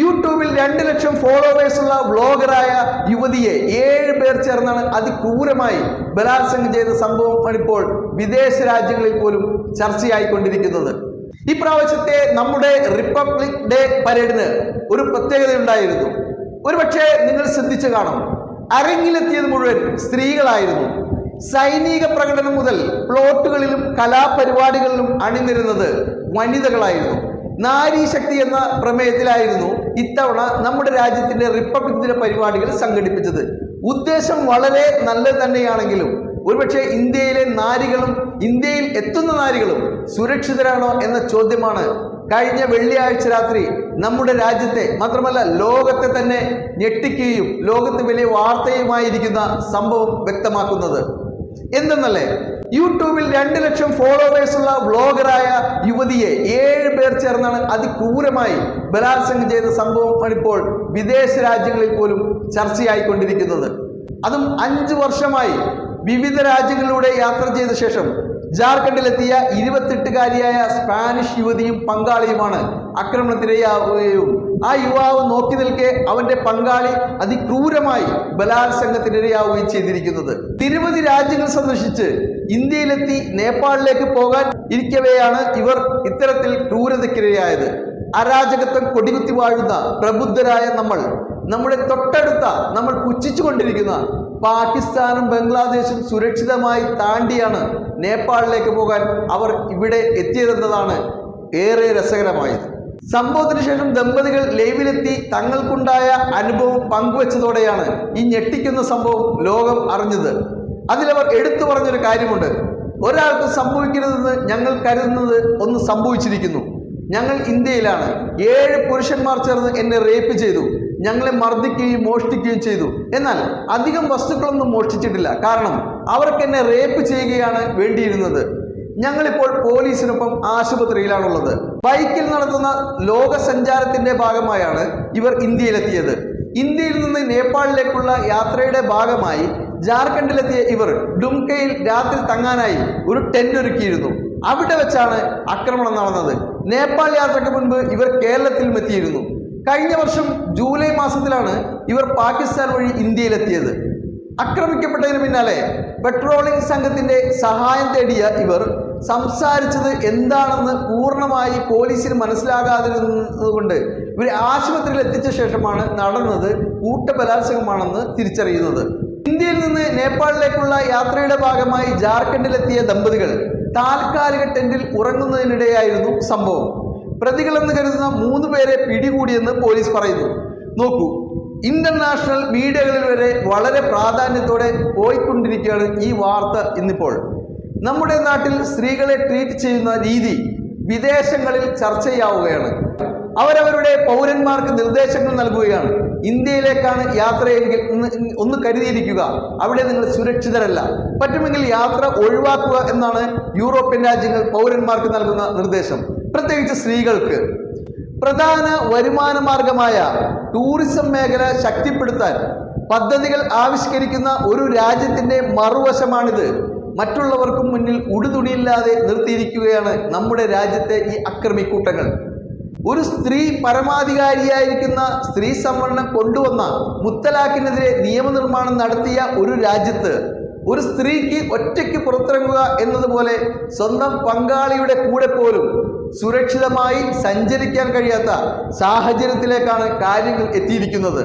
യൂട്യൂബിൽ രണ്ട് ലക്ഷം ഫോളോവേഴ്സ് ഉള്ള വ്ളോഗറായ യുവതിയെ ഏഴ് പേർ ചേർന്നാണ് അതിക്രൂരമായി ബലാത്സംഗം ചെയ്ത സംഭവമാണ് ഇപ്പോൾ വിദേശ രാജ്യങ്ങളിൽ പോലും ചർച്ചയായിക്കൊണ്ടിരിക്കുന്നത്. ഇപ്രാവശ്യത്തെ നമ്മുടെ റിപ്പബ്ലിക് ഡേ പരേഡിന് ഒരു പ്രത്യേകതയുണ്ടായിരുന്നു. ഒരുപക്ഷെ നിങ്ങൾ ശ്രദ്ധിച്ചു കാണും. അരങ്ങിലെത്തിയത് മുഴുവൻ സ്ത്രീകളായിരുന്നു. സൈനിക പ്രകടനം മുതൽ പ്ലോട്ടുകളിലും കലാപരിപാടികളിലും അണിനിരുന്നത് വനിതകളായിരുന്നു. നാരി ശക്തി എന്ന പ്രമേയത്തിലായിരുന്നു ഇത്തവണ നമ്മുടെ രാജ്യത്തിന്റെ റിപ്പബ്ലിക് ദിന പരിപാടികൾ സംഘടിപ്പിച്ചത്. ഉദ്ദേശം വളരെ നല്ലത് തന്നെയാണെങ്കിലും ഒരുപക്ഷെ ഇന്ത്യയിലെ നാരികളും ഇന്ത്യയിൽ എത്തുന്ന നാരികളും സുരക്ഷിതരാണോ എന്ന ചോദ്യമാണ് കഴിഞ്ഞ വെള്ളിയാഴ്ച രാത്രി നമ്മുടെ രാജ്യത്തെ മാത്രമല്ല ലോകത്തെ തന്നെ ഞെട്ടിക്കുകയും ലോകത്ത് വലിയ വാർത്തയുമായിരിക്കുന്ന സംഭവം വ്യക്തമാക്കുന്നത്. എന്തെന്നല്ലേ? യൂട്യൂബിൽ രണ്ട് ലക്ഷം ഫോളോവേഴ്സ് ഉള്ള വ്ളോഗറായ യുവതിയെ ഏഴ് പേർ ചേർന്നാണ് അതിക്രൂരമായി ബലാത്സംഗം ചെയ്ത സംഭവമാണ് ഇപ്പോൾ വിദേശ രാജ്യങ്ങളിൽ പോലും ചർച്ചയായിക്കൊണ്ടിരിക്കുന്നത്. അതും അഞ്ചു വർഷമായി വിവിധ രാജ്യങ്ങളിലൂടെ യാത്ര ചെയ്ത ശേഷം ജാർഖണ്ഡിലെത്തിയ ഇരുപത്തെട്ടുകാരിയായ സ്പാനിഷ് യുവതിയും പങ്കാളിയുമാണ്. ആക്രമണത്തിരയാവുകയും ആ യുവാവ് നോക്കി അവന്റെ പങ്കാളി അതിക്രൂരമായി ബലാത്സംഗത്തിനിരയാവുകയും ചെയ്തിരിക്കുന്നത്. നിരവധി രാജ്യങ്ങൾ സന്ദർശിച്ച് ഇന്ത്യയിലെത്തി നേപ്പാളിലേക്ക് പോകാൻ ഇരിക്കവെയാണ് ഇവർ ഇത്തരത്തിൽ ക്രൂരതയ്ക്കിരയായത്. അരാജകത്വം കൊടികുത്തി വാഴുന്ന പ്രബുദ്ധരായ നമ്മൾ നമ്മുടെ തൊട്ടടുത്ത നമ്മൾ പുച്ഛിച്ചു കൊണ്ടിരിക്കുന്ന പാകിസ്ഥാനും ബംഗ്ലാദേശും സുരക്ഷിതമായി താണ്ടിയാണ് നേപ്പാളിലേക്ക് പോകാൻ അവർ ഇവിടെ എത്തിയതെന്നതാണ് ഏറെ രസകരമായത്. സംഭവത്തിന് ശേഷം ദമ്പതികൾ ലൈവിലെത്തി തങ്ങൾക്കുണ്ടായ അനുഭവം പങ്കുവച്ചതോടെയാണ് ഈ ഞെട്ടിക്കുന്ന സംഭവം ലോകം അറിഞ്ഞത്. അതിലവർ എടുത്തു പറഞ്ഞൊരു കാര്യമുണ്ട്. ഒരാൾക്ക് സംഭവിക്കരുതെന്ന് ഞങ്ങൾ കരുതുന്നത് ഒന്ന് സംഭവിച്ചിരിക്കുന്നു. ഞങ്ങൾ ഇന്ത്യയിലാണ്. ഏഴ് പുരുഷന്മാർ ചേർന്ന് എന്നെ റേപ്പ് ചെയ്തു. ഞങ്ങളെ മർദ്ദിക്കുകയും മോഷ്ടിക്കുകയും ചെയ്തു. എന്നാൽ അധികം വസ്തുക്കളൊന്നും മോഷ്ടിച്ചിട്ടില്ല. കാരണം അവർക്ക് എന്നെ റേപ്പ് ചെയ്യുകയാണ് വേണ്ടിയിരുന്നത്. ഞങ്ങളിപ്പോൾ പോലീസിനൊപ്പം ആശുപത്രിയിലാണുള്ളത്. ബൈക്കിൽ നടത്തുന്ന ലോക സഞ്ചാരത്തിന്റെ ഭാഗമായാണ് ഇവർ ഇന്ത്യയിലെത്തിയത്. ഇന്ത്യയിൽ നിന്ന് നേപ്പാളിലേക്കുള്ള യാത്രയുടെ ഭാഗമായി ജാർഖണ്ഡിലെത്തിയ ഇവർ ഡുംകയിൽ രാത്രി തങ്ങാനായി ഒരു ടെന്റ് ഒരുക്കിയിരുന്നു അവിടെ വെച്ചാണ് ആക്രമണം നടന്നത്. നേപ്പാൾ യാത്രയ്ക്ക് മുൻപ് ഇവർ കേരളത്തിലും എത്തിയിരുന്നു. കഴിഞ്ഞ വർഷം ജൂലൈ മാസത്തിലാണ് ഇവർ പാകിസ്ഥാൻ വഴി ഇന്ത്യയിലെത്തിയത്. ആക്രമിക്കപ്പെട്ടതിന് പിന്നാലെ പെട്രോളിംഗ് സംഘത്തിന്റെ സഹായം തേടിയ ഇവർ സംസാരിച്ചത് എന്താണെന്ന് പൂർണമായി പോലീസിന് മനസ്സിലാകാതിരുന്നതുകൊണ്ട് ഇവർ ആശുപത്രിയിൽ എത്തിച്ച ശേഷമാണ് നടന്നത് കൂട്ടബലാത്സംഗമാണെന്ന് തിരിച്ചറിയുന്നത്. ഇന്ത്യയിൽ നിന്ന് നേപ്പാളിലേക്കുള്ള യാത്രയുടെ ഭാഗമായി ജാർഖണ്ഡിലെത്തിയ ദമ്പതികൾ താൽക്കാലിക ടെന്റിൽ ഉറങ്ങുന്നതിനിടെയായിരുന്നു സംഭവം. പ്രതികളെന്ന് കരുതുന്ന മൂന്ന് പേരെ പിടികൂടിയെന്ന് പോലീസ് പറയുന്നു. നോക്കൂ ഇന്റർനാഷണൽ മീഡിയകളിൽ വരെ വളരെ പ്രാധാന്യത്തോടെ പോയിക്കൊണ്ടിരിക്കുകയാണ് ഈ വാർത്ത ഇന്നിപ്പോൾ. നമ്മുടെ നാട്ടിൽ സ്ത്രീകളെ ട്രീറ്റ് ചെയ്യുന്ന രീതി വിദേശങ്ങളിൽ ചർച്ചയാവുകയാണ്. അവരവരുടെ പൗരന്മാർക്ക് നിർദ്ദേശങ്ങൾ നൽകുകയാണ്. ഇന്ത്യയിലേക്കാണ് യാത്രയെങ്കിൽ ഒന്ന് കരുതിയിരിക്കുക. അവിടെ നിങ്ങൾ സുരക്ഷിതരല്ല. പറ്റുമെങ്കിൽ യാത്ര ഒഴിവാക്കുക എന്നാണ് യൂറോപ്യൻ രാജ്യങ്ങൾ പൗരന്മാർക്ക് നൽകുന്ന നിർദ്ദേശം. പ്രത്യേകിച്ച് സ്ത്രീകൾക്ക്. പ്രധാന വരുമാന മാർഗമായ ടൂറിസം മേഖല ശക്തിപ്പെടുത്താൻ പദ്ധതികൾ ആവിഷ്കരിക്കുന്ന ഒരു രാജ്യത്തിന്റെ മറുവശമാണിത്. മറ്റുള്ളവർക്കും മുന്നിൽ ഉടുതുണിയില്ലാതെ നിർത്തിയിരിക്കുകയാണ് നമ്മുടെ രാജ്യത്തെ ഈ അക്രമിക്കൂട്ടങ്ങൾ. ഒരു സ്ത്രീ പരമാധികാരിയായിരിക്കുന്ന സ്ത്രീ സംവരണം കൊണ്ടുവന്ന മുത്തലാഖിനെതിരെ നിയമനിർമ്മാണം നടത്തിയ ഒരു രാജ്യത്ത് ഒരു സ്ത്രീക്ക് ഒറ്റയ്ക്ക് പുറത്തിറങ്ങുക എന്നതുപോലെ സ്വന്തം പങ്കാളിയുടെ കൂടെ പോലും സുരക്ഷിതമായി സഞ്ചരിക്കാൻ കഴിയാത്ത സാഹചര്യത്തിലേക്കാണ് കാര്യങ്ങൾ എത്തിയിരിക്കുന്നത്.